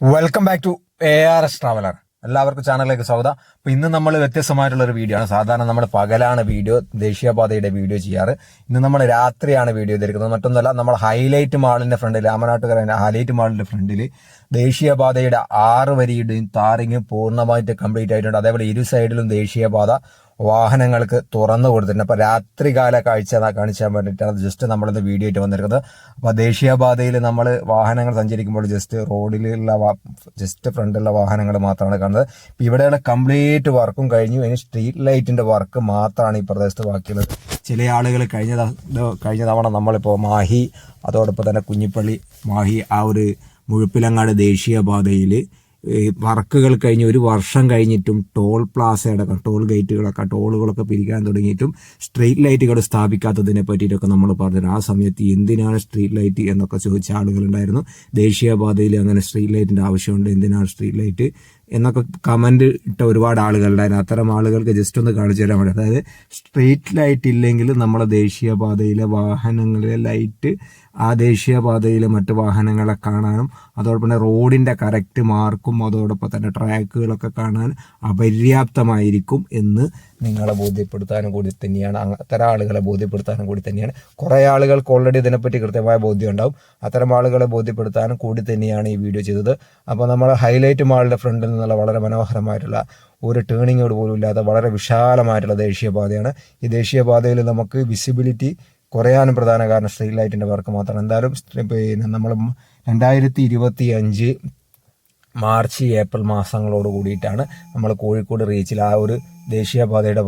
Welcome back to A R S traveller എല്ലാവർക്കും ചാനലിലേക്ക് സ്വാഗതം. അപ്പൊ ഇന്ന് നമ്മൾ വ്യത്യസ്തമായിട്ടുള്ള ഒരു വീഡിയോ ആണ്. സാധാരണ നമ്മൾ പകലാണ് വീഡിയോ ദേശീയപാതയുടെ വീഡിയോ ചെയ്യാറ്. ഇന്ന് നമ്മൾ രാത്രിയാണ് വീഡിയോ ചെയ്തിരിക്കുന്നത്. മറ്റൊന്നല്ല നമ്മൾ ഹൈലൈറ്റ് മാളിന്റെ ഫ്രണ്ടിൽ രാമനാട്ടുകര ഹൈലൈറ്റ് മാളിന്റെ ഫ്രണ്ടിൽ ദേശീയപാതയുടെ ആറ് വരിയുടെയും താറിങ് പൂർണമായിട്ട് കംപ്ലീറ്റ് ആയിട്ടുണ്ട്. അതേപോലെ ഇരു സൈഡിലും ദേശീയപാത വാഹനങ്ങൾക്ക് തുറന്നു കൊടുത്തിട്ടുണ്ട്. അപ്പൊ രാത്രികാല കാഴ്ച കാണിച്ചാൻ വേണ്ടിയിട്ടാണ് ജസ്റ്റ് നമ്മളിന്ന് വീഡിയോ ആയിട്ട് വന്നിരിക്കുന്നത്. അപ്പൊ ദേശീയപാതയിൽ നമ്മൾ വാഹനങ്ങൾ സഞ്ചരിക്കുമ്പോൾ ജസ്റ്റ് റോഡിലുള്ള ജസ്റ്റ് ഫ്രണ്ടിലുള്ള വാഹനങ്ങൾ മാത്രമാണ് കാണുന്നത്. ഇപ്പൊ ഇവിടെയുള്ള കംപ്ലീറ്റ് വർക്കും കഴിഞ്ഞു. ഇനി സ്ട്രീറ്റ് ലൈറ്റിന്റെ വർക്ക് മാത്രമാണ് ഈ പ്രദേശത്ത് ബാക്കിയുള്ളത്. ചില ആളുകൾ കഴിഞ്ഞ കഴിഞ്ഞ തവണ നമ്മളിപ്പോൾ മാഹി അതോടൊപ്പം തന്നെ കുഞ്ഞിപ്പള്ളി മാഹി ആ ഒരു മുഴുപ്പിലങ്ങാട് ദേശീയപാതയിൽ വർക്കുകൾ കഴിഞ്ഞ് ഒരു വർഷം കഴിഞ്ഞിട്ടും ടോൾ പ്ലാസയടക്കം ടോൾ ഗേറ്റുകളൊക്കെ ടോളുകളൊക്കെ പിരിക്കാൻ തുടങ്ങിയിട്ടും സ്ട്രീറ്റ് ലൈറ്റുകൾ സ്ഥാപിക്കാത്തതിനെ പറ്റിയിട്ടൊക്കെ നമ്മൾ പറഞ്ഞത് ആ സമയത്ത് എന്തിനാണ് സ്ട്രീറ്റ് ലൈറ്റ് എന്നൊക്കെ ചോദിച്ച ആളുകളുണ്ടായിരുന്നു. ദേശീയപാതയിൽ അങ്ങനെ സ്ട്രീറ്റ് ലൈറ്റിന്റെ ആവശ്യമുണ്ട് എന്തിനാണ് സ്ട്രീറ്റ് ലൈറ്റ് എന്നൊക്കെ കമന്റ് ഇട്ട ഒരുപാട് ആളുകളുണ്ടായിരുന്നു അത്തരം ആളുകൾക്ക് ജസ്റ്റ് ഒന്ന് കാണിച്ചു തരാൻ വേണ്ടി. അതായത് സ്ട്രീറ്റ് ലൈറ്റ് ഇല്ലെങ്കിൽ നമ്മളെ ദേശീയപാതയിലെ വാഹനങ്ങളിലെ ലൈറ്റ് ആ ദേശീയപാതയിലെ മറ്റു വാഹനങ്ങളെ കാണാനും അതോടൊപ്പം തന്നെ റോഡിന്റെ കറക്റ്റ് മാർക്കും അതോടൊപ്പം തന്നെ ട്രാക്കുകളൊക്കെ കാണാൻ അപര്യാപ്തമായിരിക്കും എന്ന് നിങ്ങളെ ബോധ്യപ്പെടുത്താനും കൂടി തന്നെയാണ്. അത്തരം ആളുകളെ ബോധ്യപ്പെടുത്താനും കൂടി തന്നെയാണ്. കുറേ ആളുകൾക്ക് ഓൾറെഡി ഇതിനെപ്പറ്റി കൃത്യമായ ബോധ്യം ഉണ്ടാവും. അത്തരം ആളുകളെ ബോധ്യപ്പെടുത്താനും കൂടി തന്നെയാണ് ഈ വീഡിയോ ചെയ്തത്. അപ്പോൾ നമ്മൾ ഹൈലൈറ്റ് മാളിന്റെ ഫ്രണ്ടിൽ നിന്നുള്ള വളരെ മനോഹരമായിട്ടുള്ള ഒരു ടേണിങ്ങോട് പോലും ഇല്ലാത്ത വളരെ വിശാലമായിട്ടുള്ള ദേശീയപാതയാണ്. ഈ ദേശീയപാതയിൽ നമുക്ക് വിസിബിലിറ്റി കുറയാനും പ്രധാന കാരണം സ്ട്രീറ്റ് ലൈറ്റിന്റെ വർക്ക് മാത്രമാണ് എന്തായാലും പിന്നെ നമ്മൾ രണ്ടായിരത്തി ഇരുപത്തി അഞ്ച് മാർച്ച് ഏപ്രിൽ മാസങ്ങളോട് കൂടിയിട്ടാണ് നമ്മൾ കോഴിക്കോട് റീച്ചിൽ ആ ഒരു ദേശീയപാതയുടെ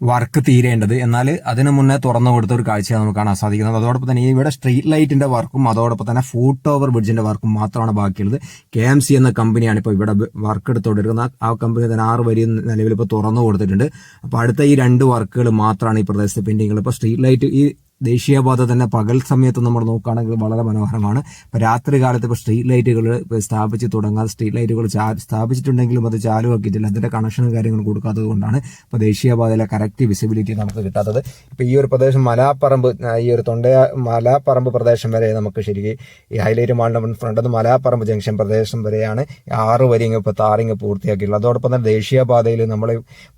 വർക്ക് തീരേണ്ടത്. എന്നാൽ അതിന് മുന്നേ തുറന്നു കൊടുത്ത ഒരു കാഴ്ചയാണ് നമുക്ക് കാണാൻ സാധിക്കുന്നത്. അതോടൊപ്പം തന്നെ ഇവിടെ സ്ട്രീറ്റ് ലൈറ്റിന്റെ വർക്കും അതോടൊപ്പം തന്നെ ഫൂട്ട് ഓവർ ബ്രിഡ്ജിന്റെ വർക്കും മാത്രമാണ് ബാക്കിയുള്ളത്. കെ എം സി എന്ന കമ്പനിയാണ് ഇപ്പോൾ ഇവിടെ വർക്ക് എടുത്തുകൊണ്ടിരിക്കുന്നത്. ആ കമ്പനി തന്നെ ആറ് വരി നിലവിൽ ഇപ്പോൾ തുറന്നു കൊടുത്തിട്ടുണ്ട്. അപ്പോൾ അടുത്ത ഈ രണ്ട് വർക്കുകൾ മാത്രമാണ് ഈ പ്രദേശത്ത് പെൻഡിങ്ങുകൾ ഇപ്പോൾ സ്ട്രീറ്റ് ലൈറ്റ് ഈ ദേശീയപാത തന്നെ പകൽ സമയത്ത് നമ്മൾ നോക്കുകയാണെങ്കിൽ വളരെ മനോഹരമാണ്. ഇപ്പൊ രാത്രി കാലത്ത് ഇപ്പൊ സ്ട്രീറ്റ് ലൈറ്റുകൾ സ്ഥാപിച്ച് തുടങ്ങാതെ സ്ട്രീറ്റ് ലൈറ്റുകൾ സ്ഥാപിച്ചിട്ടുണ്ടെങ്കിലും അത് ചാലുവാക്കിയിട്ടില്ല. അതിന്റെ കണക്ഷനും കാര്യങ്ങളും കൊടുക്കാത്തത് കൊണ്ടാണ് ഇപ്പൊ ദേശീയപാതയിലെ കറക്റ്റ് വിസിബിലിറ്റി നമുക്ക് കിട്ടാത്തത്. ഇപ്പൊ ഈ ഒരു പ്രദേശം മലാപ്പറമ്പ് ഈ ഒരു തൊണ്ടയ മലാപ്പറമ്പ് പ്രദേശം വരെ നമുക്ക് ശരിക്കും ഈ ഹൈലൈറ്റ് മാളിന്റെ ഫ്രണ്ട് മലാപ്പറമ്പ് ജംഗ്ഷൻ പ്രദേശം വരെയാണ് ആറ് വരിങ്ങ് ഇപ്പൊ താറിങ് പൂർത്തിയാക്കിയിട്ടുള്ളത്. അതോടൊപ്പം തന്നെ ദേശീയപാതയിൽ നമ്മൾ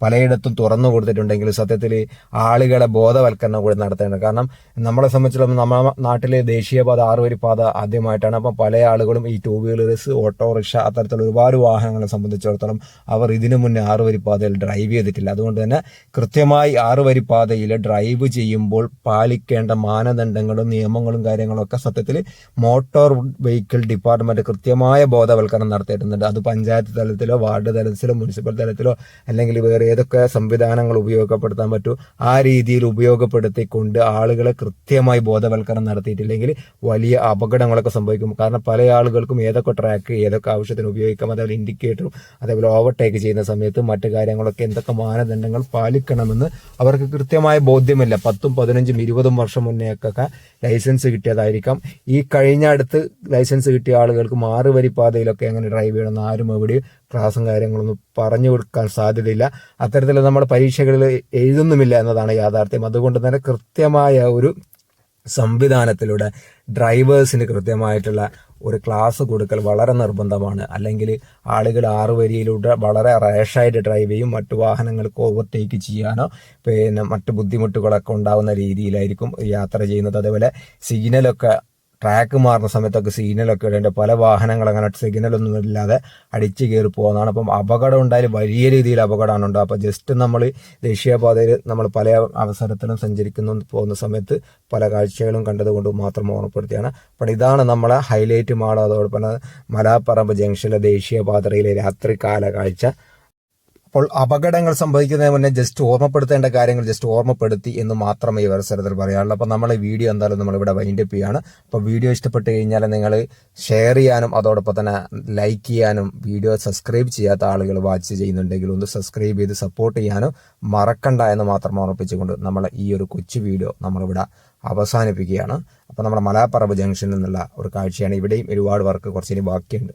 പലയിടത്തും തുറന്നു കൊടുത്തിട്ടുണ്ടെങ്കിൽ സത്യത്തിൽ ആളുകളെ ബോധവൽക്കരണം കൂടി നടത്തേണ്ടത്. കാരണം നമ്മളെ സംബന്ധിച്ചിടത്തോളം നമ്മുടെ നാട്ടിലെ ദേശീയപാത ആറുവരി പാത ആദ്യമായിട്ടാണ്. അപ്പം പല ആളുകളും ഈ ടൂ വീലേഴ്സ് ഓട്ടോറിക്ഷ അത്തരത്തിലുള്ള ഒരുപാട് വാഹനങ്ങളെ സംബന്ധിച്ചിടത്തോളം അവർ ഇതിനു മുന്നേ ആറുവരി പാതയിൽ ഡ്രൈവ് ചെയ്തിട്ടില്ല. അതുകൊണ്ട് തന്നെ കൃത്യമായി ആറുവരി പാതയിൽ ഡ്രൈവ് ചെയ്യുമ്പോൾ പാലിക്കേണ്ട മാനദണ്ഡങ്ങളും നിയമങ്ങളും കാര്യങ്ങളും ഒക്കെ സത്യത്തിൽ മോട്ടോർ വെഹിക്കിൾ ഡിപ്പാർട്ട്മെന്റ് കൃത്യമായ ബോധവൽക്കരണം നടത്തിയിട്ടുണ്ട്. അത് പഞ്ചായത്ത് തലത്തിലോ വാർഡ് തലത്തിലോ മുനിസിപ്പൽ തലത്തിലോ അല്ലെങ്കിൽ വേറെ ഏതൊക്കെ സംവിധാനങ്ങൾ ഉപയോഗപ്പെടുത്താൻ പറ്റൂ ആ രീതിയിൽ ഉപയോഗപ്പെടുത്തിക്കൊണ്ട് ആളുകളെ കൃത്യമായി ബോധവൽക്കരണം നടത്തിയിട്ടില്ലെങ്കിൽ വലിയ അപകടങ്ങളൊക്കെ സംഭവിക്കും. കാരണം പല ആളുകൾക്കും ഏതൊക്കെ ട്രാക്ക് ഏതൊക്കെ ആവശ്യത്തിന് ഉപയോഗിക്കാം അതേപോലെ ഇൻഡിക്കേറ്ററും അതേപോലെ ഓവർടേക്ക് ചെയ്യുന്ന സമയത്ത് മറ്റു കാര്യങ്ങളൊക്കെ എന്തൊക്കെ മാനദണ്ഡങ്ങൾ പാലിക്കണമെന്ന് അവർക്ക് കൃത്യമായ ബോധ്യമില്ല. പത്തും പതിനഞ്ചും ഇരുപതും വർഷം മുന്നേക്കൊക്കെ ലൈസൻസ് കിട്ടിയതായിരിക്കാം. ഈ കഴിഞ്ഞ അടുത്ത് ലൈസൻസ് കിട്ടിയ ആളുകൾക്ക് മാറുവരി പാതയിലൊക്കെ എങ്ങനെ ഡ്രൈവ് ചെയ്യണമെന്ന് ആരും എവിടെയും ക്ലാസും കാര്യങ്ങളൊന്നും പറഞ്ഞു കൊടുക്കാൻ സാധ്യതയില്ല. അത്തരത്തിൽ നമ്മൾ പരീക്ഷകളിൽ എഴുതുന്നുമില്ല എന്നതാണ് യാഥാർത്ഥ്യം. അതുകൊണ്ട് തന്നെ കൃത്യമായ ഒരു സംവിധാനത്തിലൂടെ ഡ്രൈവേഴ്സിന് കൃത്യമായിട്ടുള്ള ഒരു ക്ലാസ് കൊടുക്കൽ വളരെ നിർബന്ധമാണ്. അല്ലെങ്കിൽ ആളുകൾ ആറ് വരിയിലൂടെ വളരെ റാഷായിട്ട് ഡ്രൈവ് ചെയ്യും മറ്റു വാഹനങ്ങൾക്ക് ഓവർടേക്ക് ചെയ്യാനോ പിന്നെ മറ്റു ബുദ്ധിമുട്ടുകളൊക്കെ ഉണ്ടാകുന്ന രീതിയിലായിരിക്കും യാത്ര ചെയ്യുന്നത്. അതേപോലെ സിഗ്നലൊക്കെ ട്രാക്ക് മാറുന്ന സമയത്തൊക്കെ സിഗ്നലൊക്കെ ഇടേണ്ട പല വാഹനങ്ങൾ അങ്ങനെ സിഗ്നലൊന്നും ഇല്ലാതെ അടിച്ച് കയറി പോകുന്നതാണ് അപ്പം അപകടം ഉണ്ടായാലും വലിയ രീതിയിൽ അപകടമാണ് ഉണ്ടാകുക അപ്പോൾ ജസ്റ്റ് നമ്മൾ ദേശീയപാതയിൽ നമ്മൾ പല അവസരത്തിലും സഞ്ചരിക്കുന്നു പോകുന്ന സമയത്ത് പല കാഴ്ചകളും കണ്ടതുകൊണ്ട് മാത്രം ഓർമ്മപ്പെടുത്തിയാണ് അപ്പോൾ ഇതാണ് നമ്മളെ ഹൈലൈറ്റ് മാൾ അതോടൊപ്പം മലാപ്പറമ്പ് ജംഗ്ഷനിലെ ദേശീയപാതയിലെ രാത്രികാല കാഴ്ച. അപ്പോൾ അപകടങ്ങൾ സംഭവിക്കുന്നതിന് മുന്നേ ജസ്റ്റ് ഓർമ്മപ്പെടുത്തേണ്ട കാര്യങ്ങൾ ജസ്റ്റ് ഓർമ്മപ്പെടുത്തി എന്ന് മാത്രമേ ഈ അവസരത്തിൽ പറയാനുള്ളൂ. അപ്പോൾ നമ്മൾ വീഡിയോ എന്തായാലും നമ്മളിവിടെ വൈൻഡപ്പ് ചെയ്യാണ്. അപ്പോൾ വീഡിയോ ഇഷ്ടപ്പെട്ട് കഴിഞ്ഞാൽ നിങ്ങൾ ഷെയർ ചെയ്യാനും അതോടൊപ്പം തന്നെ ലൈക്ക് ചെയ്യാനും വീഡിയോ സബ്സ്ക്രൈബ് ചെയ്യാത്ത ആളുകൾ വാച്ച് ചെയ്യുന്നുണ്ടെങ്കിൽ ഒന്ന് സബ്സ്ക്രൈബ് ചെയ്ത് സപ്പോർട്ട് ചെയ്യാനും മറക്കണ്ട എന്ന് മാത്രം ഓർമ്മിപ്പിച്ചുകൊണ്ട് നമ്മൾ ഈ ഒരു കൊച്ചു വീഡിയോ നമ്മളിവിടെ അവസാനിപ്പിക്കുകയാണ്. അപ്പോൾ നമ്മുടെ മലാപ്പറമ്പ് ജംഗ്ഷനിൽ നിന്നുള്ള ഒരു കാഴ്ചയാണ്. ഇവിടെയും ഒരുപാട് വർക്ക് കുറച്ചിനി ബാക്കിയുണ്ട്.